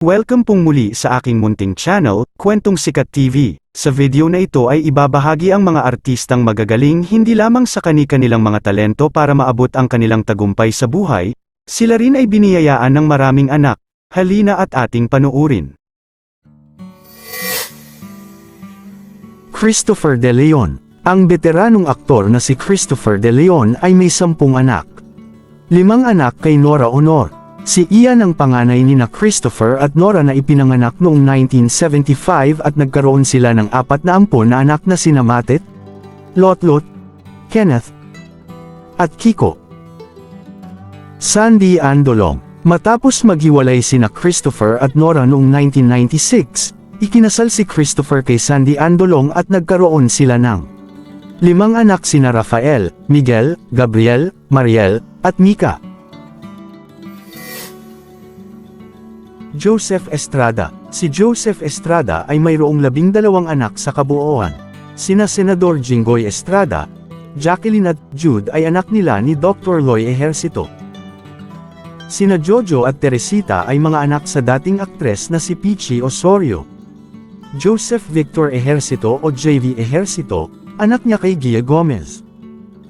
Welcome pong muli sa aking munting channel, Kwentong Sikat TV. Sa video na ito ay ibabahagi ang mga artistang magagaling hindi lamang sa kani-kanilang mga talento para maabot ang kanilang tagumpay sa buhay, sila rin ay biniyayaan ng maraming anak. Halina at ating panuurin. Christopher De Leon Ang veteranong aktor na si Christopher De Leon ay may sampung anak. Limang anak kay Nora Honor. Si Ian ang panganay ni na Christopher at Nora na ipinanganak noong 1975 at nagkaroon sila ng apat na ampon na anak na sina Matet, Lotlot, Kenneth, at Kiko. Sandy Andolong Matapos maghiwalay sina Christopher at Nora noong 1996, ikinasal si Christopher kay Sandy Andolong at nagkaroon sila ng limang anak sina Rafael, Miguel, Gabriel, Mariel, at Mika. Joseph Estrada Si Joseph Estrada ay mayroong labing dalawang anak sa kabuuan. Sina Senador Jinggoy Estrada, Jacqueline at Jude ay anak nila ni Dr. Loy Ejercito. Sina Jojo at Teresita ay mga anak sa dating aktres na si Pichi Osorio. Joseph Victor Ejercito o JV Ejercito, anak niya kay Gia Gomez.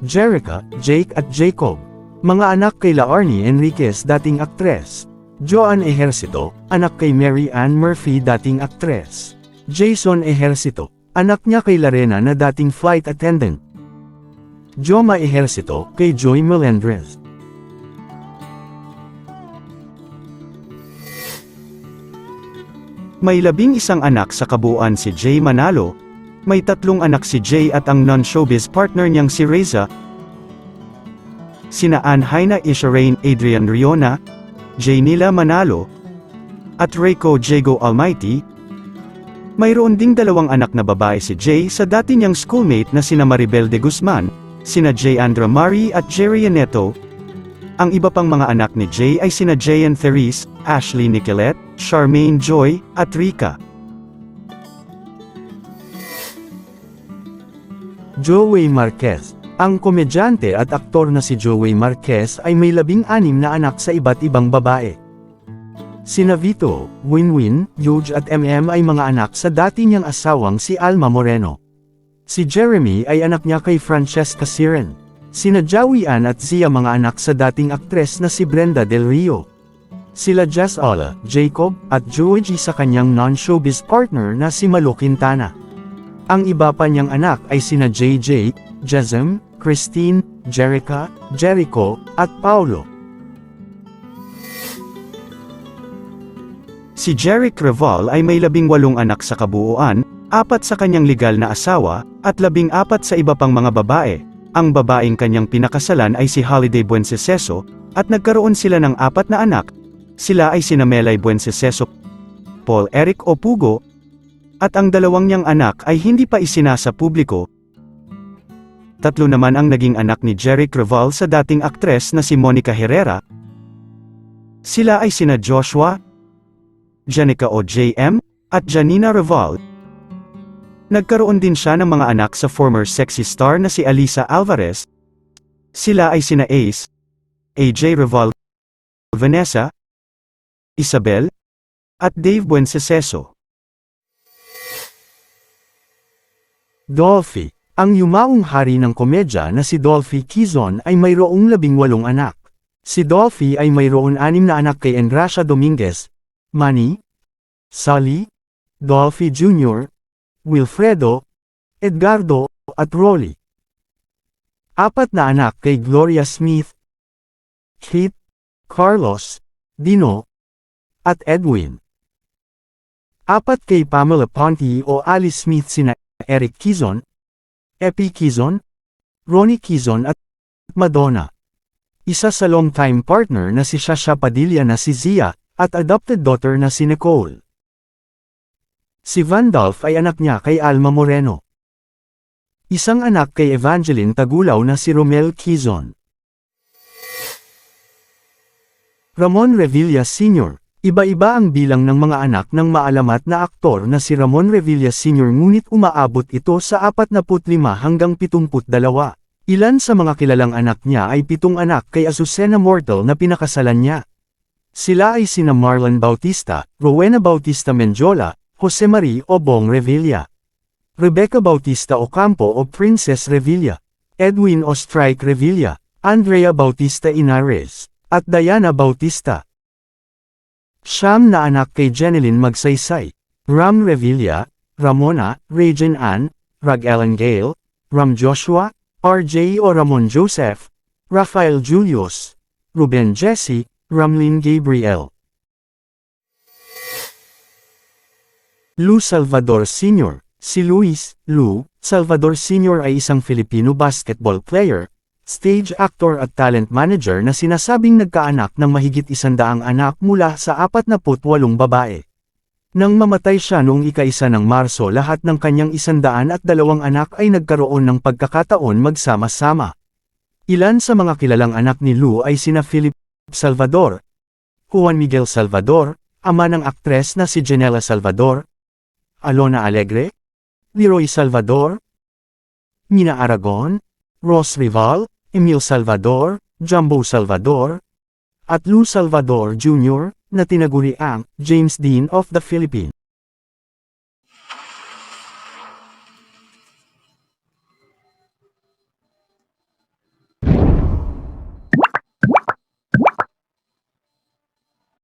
Jerica, Jake at Jacob, mga anak kay La Arnie Enriquez dating aktres. Joan Ejercito, anak kay Mary Ann Murphy dating aktres. Jason Ejercito, anak niya kay Larena na dating flight attendant. Joma Ejercito, kay Joy Melendrez. May labing isang anak sa kabuuan si Jay Manalo, may tatlong anak si Jay at ang non-showbiz partner niyang si Reza, sina Ann Haina Adrian Riona, Jaynila Manalo, at Reiko Jago Almighty, mayroon ding dalawang anak na babae si Jay sa dati niyang schoolmate na sina Maribel de Guzman, sina Jay Andra Mari at Jerry Neto. Ang iba pang mga anak ni Jay ay sina Jayan Therese, Ashley Nicolette, Charmaine Joy, at Rika. Joey Marquez Ang komedyante at aktor na si Joey Marquez ay may labing-anim na anak sa iba't ibang babae. Sina Vito, Winwin, Yuge at MM ay mga anak sa dati niyang asawang si Alma Moreno. Si Jeremy ay anak niya kay Francesca Siren. Sina Jawian at Zia mga anak sa dating aktres na si Brenda Del Rio. Sila Jess Ola, Jacob, at Joey sa kanyang non-showbiz partner na si Malo Quintana. Ang iba pa niyang anak ay sina JJ, Jezem, Christine, Jerica, Jericho, at Paulo. Si Jeric Reval ay may labing walong anak sa kabuuan, apat sa kanyang legal na asawa, at labing apat sa iba pang mga babae. Ang babaeng kanyang pinakasalan ay si Holiday Buenceseso, at nagkaroon sila ng apat na anak. Sila ay sina Melay Buenceseso, Paul Eric Opugo, at ang dalawang niyang anak ay hindi pa isinasa publiko. Tatlo naman ang naging anak ni Jeric Reval sa dating aktres na si Monica Herrera. Sila ay sina Joshua, Janica o JM, at Janina Reval. Nagkaroon din siya ng mga anak sa former sexy star na si Alisa Alvarez. Sila ay sina Ace, AJ Reval, Vanessa, Isabel, at Dave Buenceseso. Dolphy Ang yumaong hari ng komedya na si Dolphy Quezon ay mayroong labing walong anak. Si Dolphy ay mayroon anim na anak kay Enracia Dominguez, Manny, Sully, Dolphy Jr., Wilfredo, Edgardo, at Rolly. Apat na anak kay Gloria Smith, Kate, Carlos, Dino, at Edwin. Apat kay Pamela Ponte o Alice Smith sina Eric Quezon, Epi Quezon, Ronnie Quezon at Madonna. Isa sa long-time partner na si Shasha Padilla na si Zia, at adopted daughter na si Nicole. Si Vandolph ay anak niya kay Alma Moreno. Isang anak kay Evangeline Tagulaw na si Romel Quezon. Ramon Revilla Sr. Iba-iba ang bilang ng mga anak ng maalamat na aktor na si Ramon Revilla Sr. ngunit umaabot ito sa 45 hanggang 72. Ilan sa mga kilalang anak niya ay pitong anak kay Azucena Mortal na pinakasalan niya. Sila ay sina Marlon Bautista, Rowena Bautista Menjola, Jose Marie Obong Revilla. Rebecca Bautista Ocampo o Princess Revilla. Edwin Ostrike Revilla. Andrea Bautista Inares. At Diana Bautista. Siyam na anak kay Jeneline Magsaysay. Ram Revilla, Ramona, Regin Ann, Rag Ellen Gale, Ram Joshua, RJ o Ramon Joseph, Rafael Julius, Ruben Jesse, Ramlin Gabriel. Lou Salvador Sr. Si Luis, Lou, Salvador Sr. ay isang Filipino basketball player, stage actor at talent manager na sinasabing nagkaanak ng mahigit isandaang anak mula sa 48 babae. Nang mamatay siya noong ika-isa ng Marso lahat ng kanyang isandaan at dalawang anak ay nagkaroon ng pagkakataon magsama-sama. Ilan sa mga kilalang anak ni Lou ay sina Philip Salvador, Juan Miguel Salvador, ama ng aktres na si Janela Salvador, Alona Alegre, Leroy Salvador, Mina Aragon, Ross Rival, Emil Salvador, Jumbo Salvador, at Lou Salvador Jr., na tinaguri ang James Dean of the Philippines.